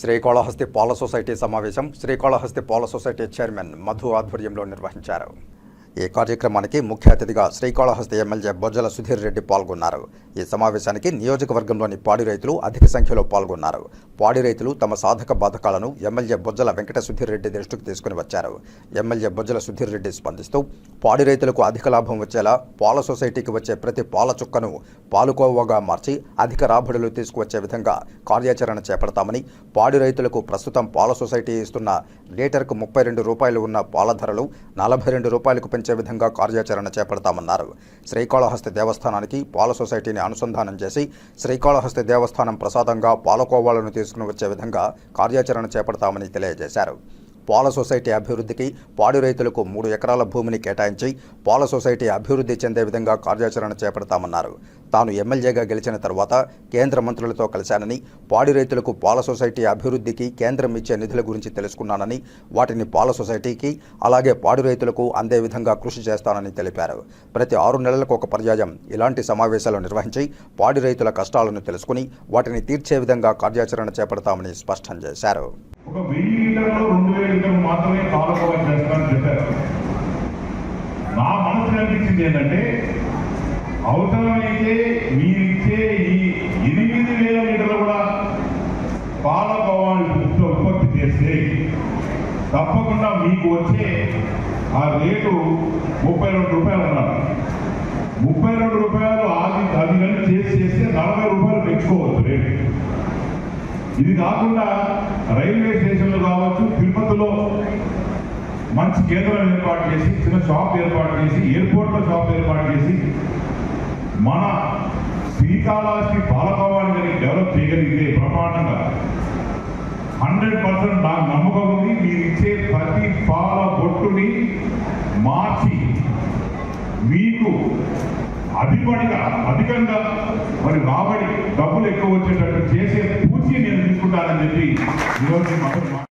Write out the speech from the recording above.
శ్రీకాళహస్తి పాల సొసైటీ సమావేశం శ్రీకాళహస్తి పాల సొసైటీ చైర్మన్ మధు ఆధ్వర్యంలో నిర్వహించారు. ఈ కార్యక్రమానికి ముఖ్య అతిథిగా శ్రీకాళహస్తి ఎమ్మెల్యే బొజ్జల సుధీర్ రెడ్డి పాల్గొన్నారు. ఈ సమావేశానికి నియోజకవర్గంలోని పాడి రైతులు అధిక సంఖ్యలో పాల్గొన్నారు. పాడి రైతులు తమ సాధక బాధకాలను ఎమ్మెల్యే బొజ్జల వెంకట సుధీర్ రెడ్డి దృష్టికి తీసుకుని వచ్చారు. ఎమ్మెల్యే బొజ్జల సుధీర్ రెడ్డి స్పందిస్తూ పాడి రైతులకు అధిక లాభం వచ్చేలా పాల సొసైటీకి వచ్చే ప్రతి పాల చుక్కను పాలుకోవగా మార్చి అధిక రాబడులు తీసుకువచ్చే విధంగా కార్యాచరణ చేపడతామని పాడి రైతులకు ప్రస్తుతం పాల సొసైటీ ఇస్తున్న లీటర్కు ముప్పై రెండు రూపాయలు ఉన్న పాల ధరలు నలభై రెండు రూపాయలకు పెంచే విధంగా కార్యాచరణ చేపడతామన్నారు. శ్రీకాళహస్తి దేవస్థానానికి పాల సొసైటీని అనుసంధానం చేసి శ్రీకాళహస్తి దేవస్థానం ప్రసాదంగా పాలకోవాలను తీసుకు తీసుకుని వచ్చే విధంగా కార్యాచరణ చేపడతామని తెలియజేశారు. పాల సొసైటీ అభివృద్ధికి పాడి రైతులకు మూడు ఎకరాల భూమిని కేటాయించి పాల సొసైటీ అభివృద్ధి చెందే విధంగా కార్యాచరణ చేపడతామన్నారు. తాను ఎమ్మెల్యేగా గెలిచిన తర్వాత కేంద్ర మంత్రులతో కలిశానని పాడి రైతులకు పాల సొసైటీ అభివృద్ధికి కేంద్రం ఇచ్చే నిధుల గురించి తెలుసుకున్నానని వాటిని పాల సొసైటీకి అలాగే పాడి రైతులకు అందే విధంగా కృషి చేస్తానని తెలిపారు. ప్రతి ఆరు నెలలకు ఒక పర్యాయం ఇలాంటి సమావేశాలు నిర్వహించి పాడి రైతుల కష్టాలను తెలుసుకుని వాటిని తీర్చే విధంగా కార్యాచరణ చేపడతామని స్పష్టం చేశారు. ఒక వెయ్యి లీటర్లు రెండు వేల లీటర్లు మాత్రమే పాలకోవ చేస్తారని చెప్పారు. నా మనసు అనిపించింది ఏంటంటే అవసరమైతే మీరిచ్చే ఈ ఎనిమిది వేల లీటర్లు కూడా పాలకోవాని ఉత్పత్తి చేస్తే తప్పకుండా మీకు వచ్చే ఆ రేటు ముప్పై రెండు రూపాయలు ఉన్నారు ముప్పై రెండు రూపాయలు అది అది కానీ చేసి చేస్తే నలభై రూపాయలు పెంచుకోవచ్చు రేటు. ఇది కాకుండా రైల్వే స్టేషన్లు కావచ్చు తిరుపతిలో మంచి కేంద్రం ఏర్పాటు చేసి చిన్న షాప్ ఏర్పాటు చేసి ఎయిర్పోర్ట్లో షాప్ ఏర్పాటు చేసి మన శ్రీకాళహస్తి బాలభవాన్ని కానీ డెవలప్ చేయగలిగితే బ్రహ్మాండంగా. హండ్రెడ్ పర్సెంట్ నాకు నమ్మకం ఉంది. మీరు ఇచ్చే ప్రతి పాల బొట్టుని మార్చి మీకు అధిపడిగా అధికంగా మరి రాబడి డబ్బులు ఎక్కువ వచ్చేటట్టు చేసే పూచి ఈరోజు నేను